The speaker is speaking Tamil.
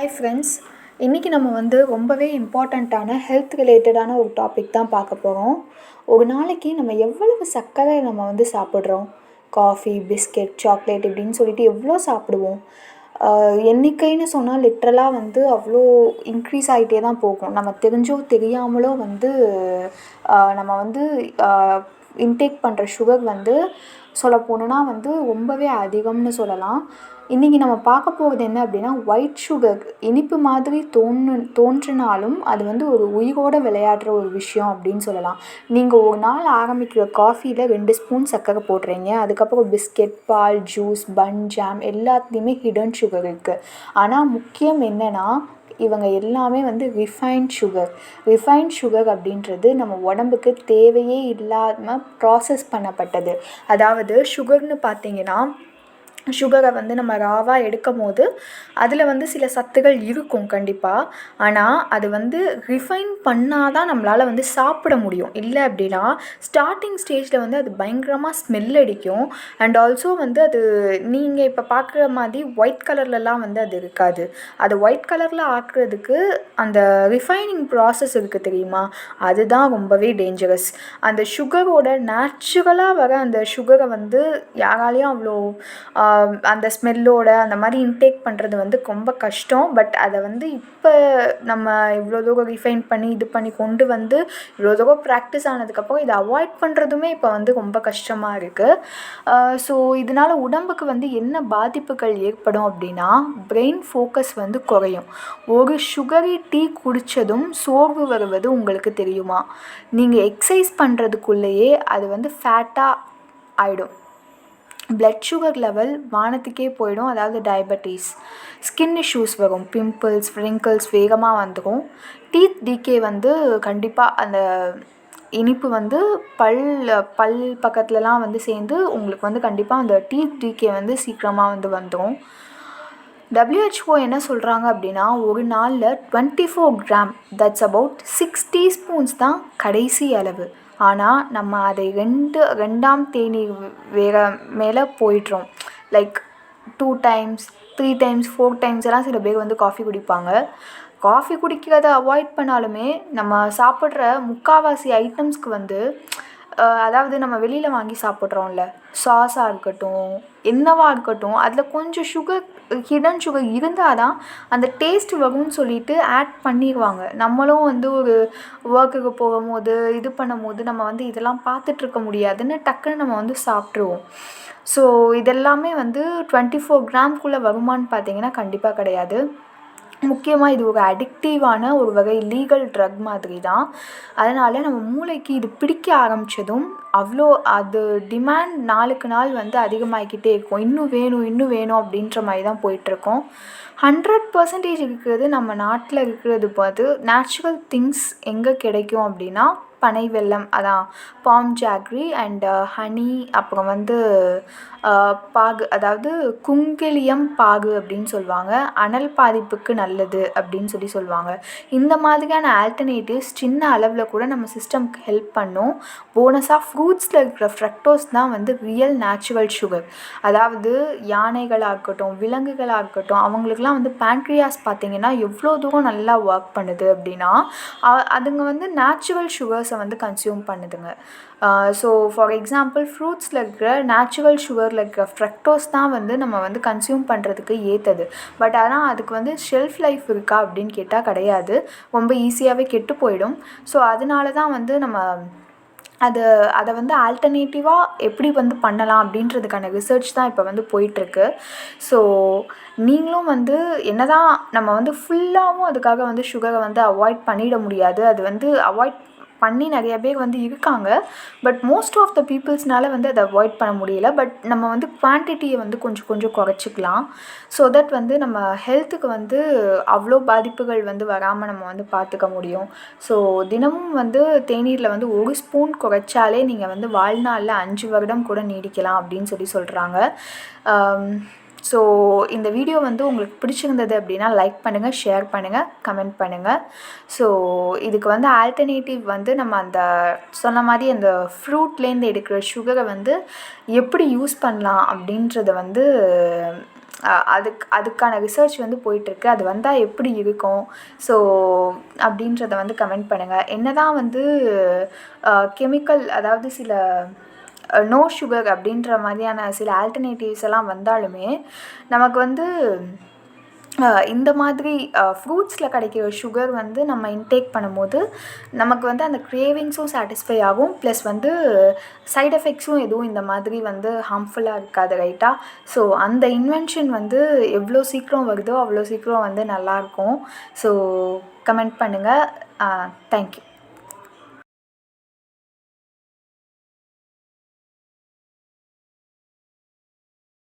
ஹாய் ஃப்ரெண்ட்ஸ் இன்றைக்கி நம்ம வந்து ரொம்பவே இம்பார்ட்டண்ட்டான ஹெல்த் ரிலேட்டடான ஒரு டாபிக் தான் பார்க்க போகிறோம் ஒரு நாளைக்கு நம்ம எவ்வளவு சர்க்கரை நம்ம வந்து சாப்பிட்றோம்? காஃபி பிஸ்கெட் சாக்லேட் இப்படின்னு சொல்லிட்டு எவ்வளோ சாப்பிடுவோம்? எண்ணிக்கைன்னு சொன்னால் லிட்ரலாக வந்து அவ்வளோ இன்க்ரீஸ் ஆகிட்டே தான் போகும். நம்ம தெரிஞ்சோ தெரியாமலோ வந்து நம்ம வந்து இன்டேக் பண்ணுற சுகர் வந்து சொல்ல போகணுன்னா வந்து ரொம்பவே அதிகம்னு சொல்லலாம். இன்றைக்கி நம்ம பார்க்க போகிறது என்ன அப்படின்னா ஒயிட் சுகர் இனிப்பு மாதிரி தோணு தோன்றினாலும் அது வந்து ஒரு உயிரோடு விளையாடுற ஒரு விஷயம் அப்படின்னு சொல்லலாம். நீங்கள் ஒரு நாள் ஆரம்பிக்கிற காஃபியில் ரெண்டு ஸ்பூன் சர்க்கரை போடுறீங்க. அதுக்கப்புறம் பிஸ்கெட் பால் ஜூஸ் பன் ஜாம் எல்லாத்துலேயுமே ஹிடன் சுகர் இருக்குது ஆனால் முக்கியம் என்னென்னா இவங்க எல்லாமே வந்து ரிஃபைன்ட் சுகர் ரிஃபைன்ட் சுகர் அப்படின்றது நம்ம உடம்புக்கு தேவையே இல்லாமல் ப்ராசஸ் பண்ணப்பட்டது. அதாவது சுகர்னு பார்த்தீங்கன்னா சுகரை வந்து நம்ம ராவாக எடுக்கும் போது அதில் வந்து சில சத்துகள் இருக்கும் கண்டிப்பாக ஆனால் அது வந்து ரிஃபைன் பண்ணால் தான் நம்மளால் வந்து சாப்பிட முடியும். இல்லை அப்படின்னா ஸ்டார்டிங் ஸ்டேஜில் வந்து அது பயங்கரமாக ஸ்மெல் அடிக்கும். அண்ட் ஆல்சோ வந்து அது நீங்கள் இப்போ பார்க்குற மாதிரி ஒயிட் கலர்லலாம் வந்து அது இருக்காது. அது ஒயிட் கலரில் ஆக்குறதுக்கு அந்த ரிஃபைனிங் ப்ராசஸ் இருக்குது தெரியுமா? அதுதான் ரொம்பவே டேஞ்சரஸ் அந்த சுகரோட நேச்சுரலாக வர அந்த சுகரை வந்து யாராலையும் அவ்வளோ அந்த ஸ்மெல்லோட அந்த மாதிரி இன்டேக் பண்ணுறது வந்து ரொம்ப கஷ்டம். பட் அதை வந்து இப்போ நம்ம இவ்வளோ தூரம் ரிஃபைன் பண்ணி இது பண்ணி கொண்டு வந்து இவ்வளோ தூரம் ப்ராக்டிஸ் ஆனதுக்கப்புறம் இதை அவாய்ட் பண்ணுறதுமே இப்போ வந்து ரொம்ப கஷ்டமாக இருக்குது ஸோ இதனால் உடம்புக்கு வந்து என்ன பாதிப்புகள் ஏற்படும் அப்படின்னா பிரெயின் ஃபோக்கஸ் வந்து குறையும். ஒரு சுகரி டீ குடித்ததும் சோர்வு வருவது உங்களுக்கு தெரியுமா? நீங்கள் எக்ஸசைஸ் பண்ணுறதுக்குள்ளேயே அது வந்து ஃபேட்டாக ஆகிடும் பிளட் சுகர் லெவல் வானத்துக்கே போயிடும். அதாவது டயபெட்டிஸ் ஸ்கின் இஷ்யூஸ் வரும். பிம்பிள்ஸ் ஃப்ரிங்கிள்ஸ் வேகமாக வந்துடும் டீத் டிகே வந்து கண்டிப்பாக அந்த இனிப்பு வந்து பல் பல் பக்கத்துலலாம் வந்து சேர்ந்து உங்களுக்கு வந்து கண்டிப்பாக அந்த டீத் டிகே வந்து சீக்கிரமாக வந்து வந்துடும் டபிள்யூஹெச்ஓ என்ன சொல்கிறாங்க அப்படின்னா ஒரு நாளில் twenty four gram that's about six teaspoons தான் கடைசி அளவு. ஆனால் நம்ம அதை ரெண்டு ரெண்டாம் தேநீர் வேற மேலே போயிட்டுறோம் like two times three times four times எல்லாம் சில பேர் வந்து காஃபி குடிப்பாங்க. காஃபி குடிக்கிறத அவாய்ட் பண்ணாலுமே நம்ம சாப்பிட்ற முக்கால்வாசி ஐட்டம்ஸ்க்கு வந்து அதாவது நம்ம வெளியில் வாங்கி சாப்பிட்றோம்ல சாஸாக இருக்கட்டும் என்னவாக இருக்கட்டும் அதில் கொஞ்சம் சுகர் ஹிடன் சுகர் இருந்தால் தான் அந்த டேஸ்ட் வரும்னு சொல்லிட்டு ஆட் பண்ணிடுவாங்க நம்மளும் வந்து ஒரு ஒர்க்குக்கு போகும்போது இது பண்ணும்போது நம்ம வந்து இதெல்லாம் பார்த்துட்ருக்க முடியாதுன்னு டக்குன்னு நம்ம வந்து சாப்பிட்ருவோம் ஸோ இதெல்லாமே வந்து டுவெண்ட்டி ஃபோர் கிராம்குள்ளே வருமானு பார்த்தீங்கன்னா கண்டிப்பாக கிடையாது. முக்கியமாக இது ஒரு அடிக்டிவான ஒரு வகை லீகல் ட்ரக் மாதிரி தான் அதனால் நம்ம மூளைக்கு இது பிடிக்க ஆரம்பித்ததும் அவ்வளோ அது டிமாண்ட் நாளுக்கு நாள் வந்து அதிகமாகிக்கிட்டே இருக்கும். இன்னும் வேணும் இன்னும் வேணும் அப்படின்ற மாதிரி தான் போயிட்டுருக்கோம். ஹண்ட்ரட் பர்சன்டேஜ் இருக்கிறது நம்ம நாட்டில் இருக்கிறது பார்த்து நேச்சுரல் திங்ஸ் எங்கே கிடைக்கும் அப்படின்னா பனை வெல்லம் அதான் பாம் ஜாக்ரி அண்ட் ஹனி அப்புறம் வந்து uh, பாகு அதாவது குங்கிலியம் பாகு அப்படின்னு சொல்லுவாங்க. அனல் பாதிப்புக்கு நல்லது அப்படின்னு சொல்லி சொல்லுவாங்க. இந்த மாதிரியான ஆல்டர்னேட்டிவ்ஸ் சின்ன அளவில் கூட நம்ம சிஸ்டம்க்கு ஹெல்ப் பண்ணும். போனஸாக ஃப்ரூட்ஸில் இருக்கிற ஃப்ரக்டோஸ் தான் வந்து ரியல் நேச்சுரல் சுகர் அதாவது யானைகளாக இருக்கட்டும் விலங்குகளாக இருக்கட்டும் அவங்களுக்குலாம் வந்து பேன்க்ரியாஸ் பார்த்திங்கன்னா எவ்வளோ தூரம் நல்லா ஒர்க் பண்ணுது அப்படின்னா அதுங்க வந்து நேச்சுரல் சுகர்ஸை வந்து கன்சியூம் பண்ணுதுங்க. ஸோ ஃபார் எக்ஸாம்பிள் ஃப்ரூட்ஸில் இருக்கிற நேச்சுரல் சுகரில் இருக்கிற ஃப்ரக்டோஸ் தான் வந்து நம்ம வந்து கன்சியூம் பண்ணுறதுக்கு ஏற்றது பட் ஆனால் அதுக்கு வந்து ஷெல்ஃப் லைஃப் இருக்கா அப்படின்னு கேட்டால் கிடையாது. ரொம்ப ஈஸியாகவே கெட்டு போயிடும். ஸோ அதனால தான் வந்து நம்ம அது அதை வந்து ஆல்டர்னேட்டிவாக எப்படி வந்து பண்ணலாம் அப்படின்றதுக்கான ரிசர்ச் தான் இப்போ வந்து போயிட்டுருக்கு. ஸோ நீங்களும் வந்து என்ன தான் நம்ம வந்து ஃபுல்லாகவும் அதுக்காக வந்து சுகரை வந்து அவாய்ட் பண்ணிட முடியாது. அது வந்து அவாய்ட் பண்ணி நிறைய பேர் வந்து இருக்காங்க. பட் மோஸ்ட் ஆஃப் த பீப்புள்ஸ்னால வந்து அதை அவாய்ட் பண்ண முடியல. பட் நம்ம வந்து குவான்டிட்டியை வந்து கொஞ்சம் கொஞ்சம் குறைச்சிக்கலாம். ஸோ தட் வந்து நம்ம ஹெல்த்துக்கு வந்து அவ்வளோ பாதிப்புகள் வந்து வராமல் நம்ம வந்து பார்த்துக்க முடியும். ஸோ தினமும் வந்து தேநீரில் வந்து ஒரு ஸ்பூன் குறைச்சாலே நீங்கள் வந்து வாழ்நாளில் அஞ்சு வருடம் கூட நீடிக்கலாம் அப்படின்னு சொல்லி சொல்கிறாங்க um, ஸோ இந்த வீடியோ வந்து உங்களுக்கு பிடிச்சிருந்தது அப்படின்னா லைக் பண்ணுங்கள் ஷேர் பண்ணுங்கள் கமெண்ட் பண்ணுங்கள் ஸோ இதுக்கு வந்து ஆல்டர்னேட்டிவ் வந்து நம்ம அந்த சொன்ன மாதிரி அந்த ஃப்ரூட்லேருந்து எடுக்கிற சுகரை வந்து எப்படி யூஸ் பண்ணலாம் அப்படின்றத வந்து அதுக்கு அதுக்கான ரிசர்ச் வந்து போயிட்டுருக்கு. அது வந்தால் எப்படி இருக்கும்? ஸோ அப்படின்றத வந்து கமெண்ட் பண்ணுங்கள் என்ன தான் வந்து கெமிக்கல் அதாவது சில நோ சுகர் அப்படின்ற மாதிரியான சில ஆல்டர்னேட்டிவ்ஸ் எல்லாம் வந்தாலுமே நமக்கு வந்து இந்த மாதிரி ஃப்ரூட்ஸில் கிடைக்கிற சுகர் வந்து நம்ம இன்டேக் பண்ணும்போது நமக்கு வந்து அந்த க்ரேவிங்ஸும் சாட்டிஸ்ஃபை ஆகும். ப்ளஸ் வந்து சைட் எஃபெக்ட்ஸும் எதுவும் இந்த மாதிரி வந்து ஹார்ம்ஃபுல்லாக இருக்காது ரைட்டாக ஸோ அந்த இன்வென்ஷன் வந்து எவ்வளோ சீக்கிரம் வருதோ அவ்வளோ சீக்கிரம் வந்து நல்லாயிருக்கும் ஸோ கமெண்ட் பண்ணுங்கள் தேங்க்யூ